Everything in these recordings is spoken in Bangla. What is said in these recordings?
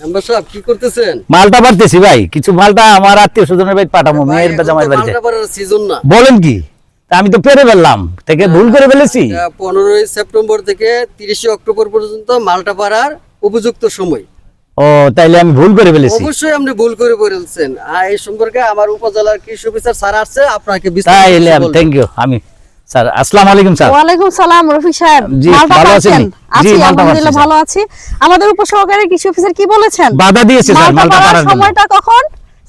মেম্বার সাহেব কি করতেছেন? মালটা পারতেছি ভাই কিছু মালটা আমার আত্মীয় স্বজনের বাড়ি পাঠাবো মেয়ের জামাইয়ের বাড়িতে। বলেন কি? আমি তো পেরে ফেললাম থেকে ভুল করে ফেলেছি। পনেরোই সেপ্টেম্বর থেকে তিরিশে অক্টোবর পর্যন্ত মালটা পাড়ার উপযুক্ত সময়। ও তাইলে আমি ভুল করে ফেলেছি। অবশ্যই আপনি ভুল করে বলেছেন আর এই সম্পর্কে আমার উপজেলার কৃষি অফিসার স্যার আসছে আপনাকে তাইলে থ্যাংক ইউ আমি স্যার আসসালামু আলাইকুম স্যার। ওয়ালাইকুম সালাম রফিক সাহেব। জি, ভালো আছেন? আছি আলহামদুলিল্লাহ ভালো আছি। আমাদের উপসহকারী কৃষি অফিসার কি বলেছেন? বাধা দিয়েছে স্যার মালটা পাড়ার সময়টা কখন?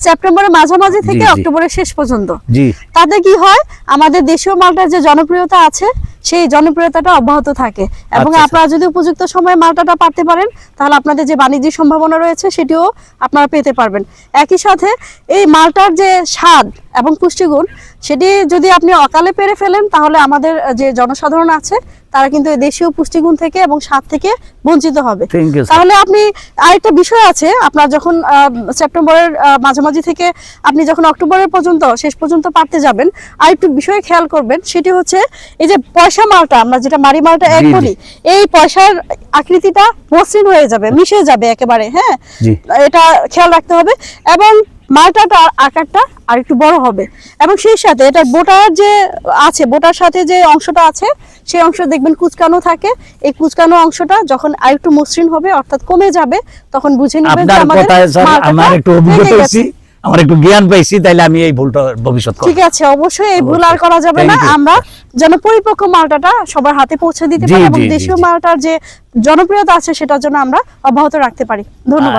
সেপ্টেম্বরের মাঝামাঝি থেকে। অক্টোবরের শেষ পর্যন্ত। জি। তাতে কি হয়? আমাদের দেশীয় মালটার যে জনপ্রিয়তা আছে সেই জনপ্রিয়তাটা অব্যাহত থাকে। এবং আচ্ছা, আপনারা যদি উপযুক্ত সময়ে মালটাটা পারতে পারেন তাহলে আপনাদের যে বাণিজ্যিক সম্ভাবনা রয়েছে সেটিও আপনারা পেতে পারবেন। একই সাথে এই মালটার যে স্বাদ এবং পুষ্টিগুণ সেটি যদি আপনি অকালে পেরে ফেলেন তাহলে আমাদের যে জনসাধারণ আছে তারা কিন্তু দেশীয় পুষ্টিগুণ থেকে এবং স্বাদ থেকে বঞ্চিত হবে। তাহলে আপনি আরেকটা বিষয় আছে আপনার যখন সেপ্টেম্বরের মাঝামাঝি থেকে আপনি যখন অক্টোবরের পর্যন্ত শেষ পর্যন্ত পারতে যাবেন আরেকটু বিষয় খেয়াল করবেন সেটি হচ্ছে এই যে পয়সা মালটা আমরা যেটা মারি মালটা এক। বলি এই পয়সার আকৃতিটা মসৃণ হয়ে যাবে মিশে যাবে একেবারে হ্যাঁ? এটা খেয়াল রাখতে হবে এবং মালটাটার আকারটা আর একটু বড় হবে। এবং সেই সাথে এটার বোটার যে আছে বোটার সাথে যে অংশটা আছে সেই অংশ দেখবেন কুচকানো থাকে। এই কুচকানো অংশটা যখন আর একটু মসৃণ হবে অর্থাৎ কমে যাবে তখন বুঝে নেবেন যে আমাদের মালটাটা আমার একটু অভিজ্ঞতা পেকে আমার একটু জ্ঞান পাইছি তাইলে আমি এই ভুলটা ভবিষ্যৎ ঠিক আছে অবশ্যই এই ভুল আর করা যাবে না। আমরা যেন পরিপক্ক মালটাটা সবার হাতে পৌঁছে দিতে পারি এবং দেশীয় মালটার যে জনপ্রিয়তা আছে সেটার জন্য আমরা অব্যাহত রাখতে পারি। ধন্যবাদ।